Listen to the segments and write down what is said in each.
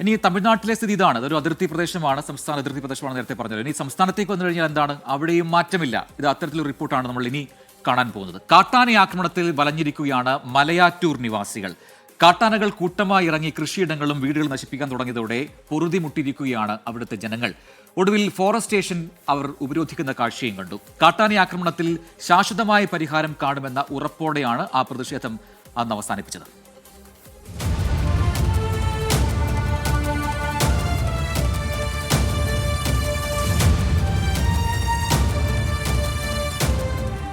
ഇനി തമിഴ്നാട്ടിലെ സ്ഥിതി ഇതാണ്. അതൊരു അതിർത്തി പ്രദേശമാണ് സംസ്ഥാന അതിർത്തി പ്രദേശമാണ് നേരത്തെ പറഞ്ഞത്. ഇനി സംസ്ഥാനത്തേക്ക് വന്നു കഴിഞ്ഞാൽ എന്താണ്? അവിടെയും മാറ്റമില്ല. ഇത് അത്തരത്തിലൊരു റിപ്പോർട്ടാണ് നമ്മൾ ഇനി കാണാൻ പോകുന്നത്. കാട്ടാന ആക്രമണത്തിൽ വലഞ്ഞിരിക്കുകയാണ് മലയാറ്റൂർ നിവാസികൾ. കാട്ടാനകൾ കൂട്ടമായി ഇറങ്ങി കൃഷിയിടങ്ങളും വീടുകളും നശിപ്പിക്കാൻ തുടങ്ങിയതോടെ പൊറുതി മുട്ടിയിരിക്കുകയാണ് അവിടുത്തെ ജനങ്ങൾ. ഒടുവിൽ ഫോറസ്റ്റ് സ്റ്റേഷൻ അവർ ഉപരോധിക്കുന്ന കാഴ്ചയും കണ്ടു. കാട്ടാന ആക്രമണത്തിൽ ശാശ്വതമായ പരിഹാരം കാണുമെന്ന ഉറപ്പോടെയാണ് ആ പ്രതിഷേധം അന്ന് അവസാനിപ്പിച്ചത്.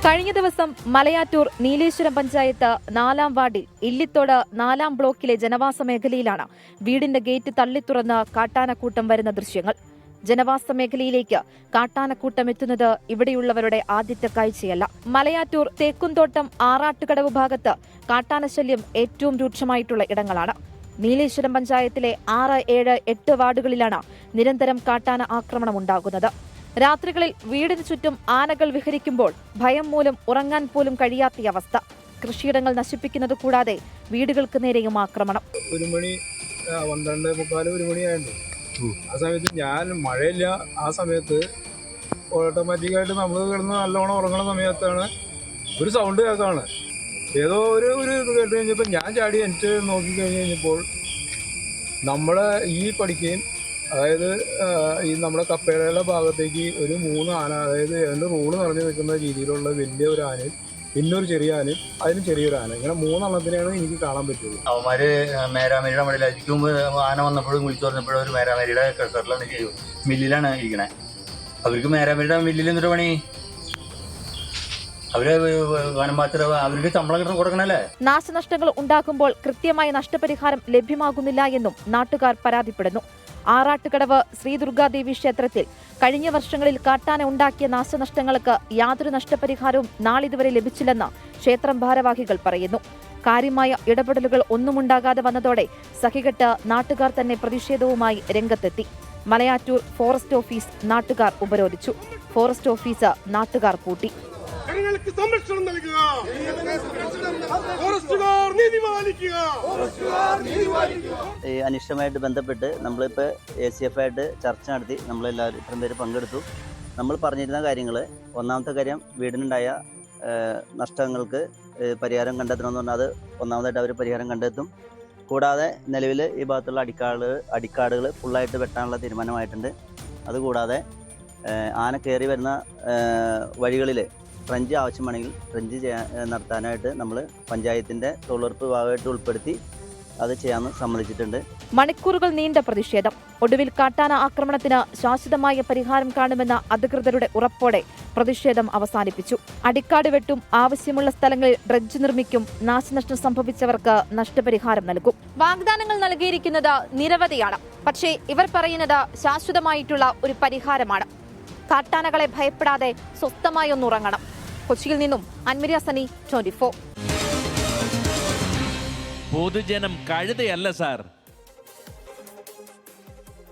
കഴിഞ്ഞ ദിവസം മലയാറ്റൂർ നീലേശ്വരം പഞ്ചായത്ത് നാലാം വാർഡിൽ ഇല്ലിത്തോട് നാലാം ബ്ലോക്കിലെ ജനവാസ മേഖലയിലാണ് വീടിന്റെ ഗേറ്റ് തള്ളിത്തുറന്ന് കാട്ടാനക്കൂട്ടം വരുന്ന ദൃശ്യങ്ങൾ. ജനവാസ മേഖലയിലേക്ക് കാട്ടാനക്കൂട്ടം എത്തുന്നത് ഇവിടെയുള്ളവരുടെ ആദ്യത്തെ കാഴ്ചയല്ല. മലയാറ്റൂർ തേക്കുംതോട്ടം ആറാട്ടുകടവ് ഭാഗത്ത് കാട്ടാനശല്യം ഏറ്റവും രൂക്ഷമായിട്ടുള്ള ഇടങ്ങളാണ്. നീലേശ്വരം പഞ്ചായത്തിലെ ആറ് ഏഴ് എട്ട് വാർഡുകളിലാണ് നിരന്തരം കാട്ടാന ആക്രമണം ഉണ്ടാകുന്നത്. രാത്രികളിൽ വീടിനു ചുറ്റും ആനകൾ വിഹരിക്കുമ്പോൾ ഭയം മൂലം ഉറങ്ങാൻ പോലും കഴിയാത്ത അവസ്ഥ. കൃഷിയിടങ്ങൾ നശിപ്പിക്കുന്നത് കൂടാതെ വീടുകൾക്ക് നേരെയും ആക്രമണം. ഒരു മണി പന്ത്രണ്ട് മുക്കാൽ ഒരു മണിയായിരുന്നു ആ സമയത്ത് ഞാൻ മഴയില്ല. ആ സമയത്ത് ഓട്ടോമാറ്റിക്കായിട്ട് നമ്മൾ കിടന്ന് നല്ലോണം ഉറങ്ങുന്ന സമയത്താണ് ഒരു സൗണ്ട് കേൾക്കാണ്. ഏതോ ഒരു ഒരു ഇത് കേട്ട് കഴിഞ്ഞപ്പോൾ ഞാൻ ചാടി എനിക്ക് നോക്കി കഴിഞ്ഞ് കഴിഞ്ഞപ്പോൾ നമ്മളെ ഈ പഠിക്കുകയും അതായത് ഈ നമ്മുടെ കപ്പേടയുടെ ഭാഗത്തേക്ക് ഒരു മൂന്ന് ആന അതായത് രണ്ട് റോഡ് നിറഞ്ഞു നിൽക്കുന്ന രീതിയിലുള്ള വലിയ ഒരു ആനയും പിന്നെ ഒരു ചെറിയ ആനയും അതിന് ചെറിയൊരു ആന. ഇങ്ങനെ മൂന്നെണ്ണത്തിനെയാണ് എനിക്ക് കാണാൻ പറ്റിയത്. അവന്മാര് മേരാമേരിയുടെ മടിയിൽ അരിക്കും ആന വന്നപ്പോഴും വിളിച്ചു പറഞ്ഞപ്പോഴും ഒരു മേരാമേരിയുടെ കെട്ടറിലാണ് ചെയ്യും മില്ലിലാണ് ഇരിക്കണേ. അവർക്ക് മേരാമേരിയുടെ മില്ലിൽ എന്തൊരു പണി? നാശനഷ്ടങ്ങൾ ഉണ്ടാകുമ്പോൾ കൃത്യമായ നഷ്ടപരിഹാരം ലഭ്യമാകുന്നില്ല എന്നും നാട്ടുകാർ പരാതിപ്പെടുന്നു. ആറാട്ടുകടവ് ശ്രീദുർഗാദേവി ക്ഷേത്രത്തിൽ കഴിഞ്ഞ വർഷങ്ങളിൽ കാട്ടാന ഉണ്ടാക്കിയ നാശനഷ്ടങ്ങൾക്ക് യാതൊരു നഷ്ടപരിഹാരവും നാളിതുവരെ ലഭിച്ചില്ലെന്ന് ക്ഷേത്രം ഭാരവാഹികൾ പറയുന്നു. കാര്യമായ ഇടപെടലുകൾ ഒന്നുമുണ്ടാകാതെ വന്നതോടെ സഹികെട്ട് നാട്ടുകാർ തന്നെ പ്രതിഷേധവുമായി രംഗത്തെത്തി. മലയാറ്റൂർ ഫോറസ്റ്റ് ഓഫീസ് നാട്ടുകാർ ഉപരോധിച്ചു. ഫോറസ്റ്റ് ഓഫീസ് നാട്ടുകാർ പൂട്ടി സംരക്ഷണം നൽകുക. ഈ അനിഷ്ടമായിട്ട് ബന്ധപ്പെട്ട് നമ്മളിപ്പോൾ എ സി എഫ് ആയിട്ട് ചർച്ച നടത്തി നമ്മളെല്ലാവരും ഇത്രയും പേര് പങ്കെടുത്തു. നമ്മൾ പറഞ്ഞിരുന്ന കാര്യങ്ങൾ ഒന്നാമത്തെ കാര്യം വീടിനുണ്ടായ നഷ്ടങ്ങൾക്ക് പരിഹാരം കണ്ടെത്തണമെന്ന് പറഞ്ഞാൽ അത് ഒന്നാമതായിട്ട് അവർ പരിഹാരം കണ്ടെത്തും. കൂടാതെ നിലവിൽ ഈ ഭാഗത്തുള്ള അടിക്കാട് അടിക്കാടുകൾ ഫുള്ളായിട്ട് വെട്ടാനുള്ള തീരുമാനമായിട്ടുണ്ട്. അതുകൂടാതെ ആന കയറി വരുന്ന വഴികളിൽ ട്രഞ്ച് ആവശ്യമാണെങ്കിൽ ട്രഞ്ച് നടത്താനായിട്ട് നമ്മൾ പഞ്ചായത്തിന്റെ തൊഴിലുറപ്പ് ഭാഗമായിട്ട് ഉൾപ്പെടുത്തി അത് ചെയ്യാമെന്ന് സമ്മതിച്ചിട്ടുണ്ട്. മണിക്കൂറുകൾ നീണ്ട പ്രതിഷേധം. ഒടുവിൽ കാട്ടാന ആക്രമണത്തിന് ശാശ്വതമായ പരിഹാരം കാണുമെന്ന അധികൃതരുടെ ഉറപ്പോടെ പ്രതിഷേധം അവസാനിപ്പിച്ചു. അടിക്കാട് വെട്ടും ആവശ്യമുള്ള സ്ഥലങ്ങളിൽ ഡ്രഡ്ജ് നിർമ്മിക്കും നാശനഷ്ടം സംഭവിച്ചവർക്ക് നഷ്ടപരിഹാരം നൽകും. വാഗ്ദാനങ്ങൾ നൽകിയിരിക്കുന്നത് നിരവധിയാണ്. പക്ഷേ ഇവർ പറയുന്നത് ശാശ്വതമായിട്ടുള്ള ഒരു പരിഹാരമാണ്. കാട്ടാനകളെ ഭയപ്പെടാതെ സ്വസ്ഥമായി ഒന്നുറങ്ങണം കൊച്ചിയിൽ നിന്നും അൻമരിയ സനി ട്വന്റി പൊതുജനം കഴുതയല്ല സാർ.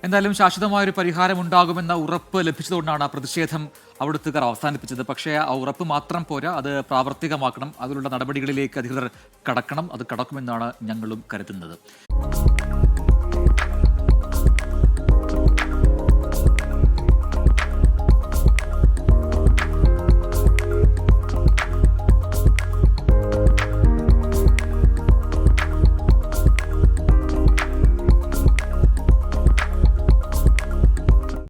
എന്തായാലും ശാശ്വതമായ ഒരു പരിഹാരം ഉണ്ടാകുമെന്ന ഉറപ്പ് ലഭിച്ചതുകൊണ്ടാണ് പ്രതിഷേധം അവിടുത്തുകാർ അവസാനിപ്പിച്ചത്. പക്ഷേ ആ ഉറപ്പ് മാത്രം പോരാ അത് പ്രാവർത്തികമാക്കണം. അതിലുള്ള നടപടികളിലേക്ക് അധികൃതർ കടക്കണം അത് കടക്കുമെന്നാണ് ഞങ്ങളും കരുതുന്നത്.